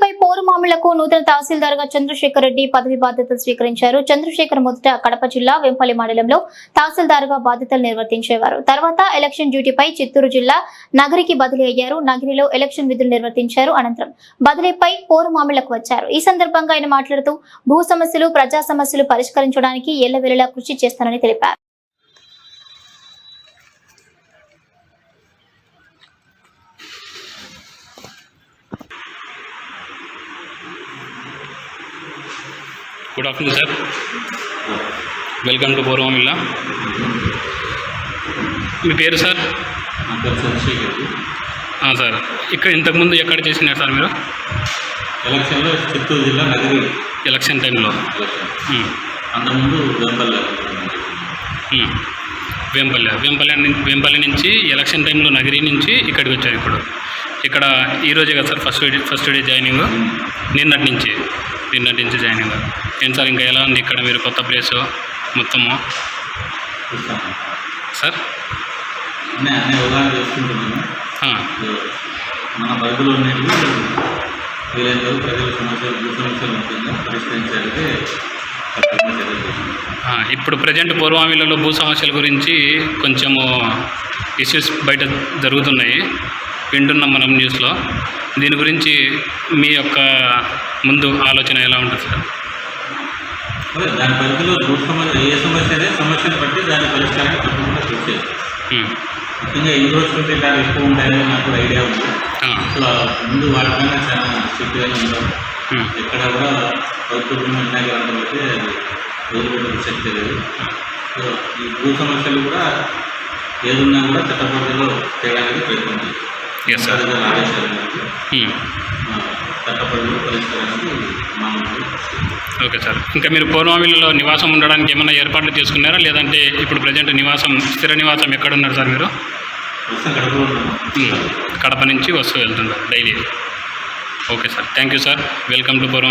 బదిలీపై పోరు మామిళ్ళకు నూతన తహసీల్దార్గా చంద్రశేఖర్ రెడ్డి పదవి బాధ్యతలు స్వీకరించారు. చంద్రశేఖర్ మొదట కడప జిల్లా వెంపల్లి మండలంలో తహసీల్దార్గా బాధ్యతలు నిర్వర్తించేవారు. తర్వాత ఎలక్షన్ డ్యూటీపై చిత్తూరు జిల్లా నగరికి బదిలీ అయ్యారు. నగరిలో ఎలక్షన్ విధులు నిర్వర్తించారు అనంతరం బదిలీపై పోరు మామిళ్ళకు వచ్చారు. ఈ సందర్భంగా ఆయన మాట్లాడుతూ భూ సమస్యలు ప్రజా సమస్యలు పరిష్కరించడానికి ఎల్లవేళలా కృషి చేస్తానని తెలిపారు. Good afternoon sir welcome to పూర్వమిల్లా మీ పేరు సార్ సార్ ఇక్కడ ఇంతకుముందు ఎక్కడ చేసినారు సార్ మీరు? ఎలక్షన్లో చిత్తూరు జిల్లా నగరి ఎలక్షన్ టైంలో అంతకుముందు వెంపల్లి. వేంపల్లె. వేంపల్లె నుం- వేంపల్లి నుంచి ఎలక్షన్ టైంలో నగరి నుంచి ఇక్కడికి వచ్చారు ఇప్పుడు. ఇక్కడ ఈ రోజే కదా sir first day first day joining నిన్నటి నుంచి. నిన్నటి నుంచి జాయినింగ్ ఏం సార్ ఇంకా ఎలా ఉంది? ఇక్కడ మీరు కొత్త ప్లేసు మొత్తము? సార్? మన వీలైన వరకు ప్రజల సమస్యలు భూ సమస్యలు ముఖ్యంగా ఇప్పుడు ప్రజెంట్ పూర్వామిలలో భూ సమస్యల గురించి కొంచెము ఇష్యూస్ బయట జరుగుతున్నాయి. వింటున్నాం మనం న్యూస్లో. దీని గురించి మీ యొక్క ముందు ఆలోచన ఎలా ఉంటుంది సార్? దాని పరిధిలో భూ సమస్య ఏ సమస్య అదే సమస్యను బట్టి దాని పరిష్కారానికి తప్పకుండా చేస్తాం ఉమ్, ముఖ్యంగా ఈ రోజు కంటే ఇలా ఎక్కువ ఉంటాయని నాకు కూడా ఐడియా ఉంది. అసలు ముందు వాటికన్నా చాలా స్ట్రిక్ట్గా ఉమ్, ఎక్కడ కూడా ప్రభుత్వం నిర్ణయాలు బట్టి అది వదిలిపెట్టే శక్తి లేదు సో ఈ భూ సమస్యలు కూడా ఏదున్నా కూడా చట్టపద్ధతిలో చేయడానికి ప్రయత్నం చేయాలి. ఎస్ సార్ ఓకే సార్ ఇంకా మీరు పూర్వామిలలో నివాసం ఉండడానికి ఏమైనా ఏర్పాట్లు చేసుకున్నారా లేదంటే ఇప్పుడు ప్రజెంట్ నివాసం స్థిర నివాసం ఎక్కడ ఉన్నారు సార్ మీరు? ఉమ్, కడప నుంచి వస్తూ వెళ్తున్నారు daily. Okay sir thank you sir welcome to పూర్వం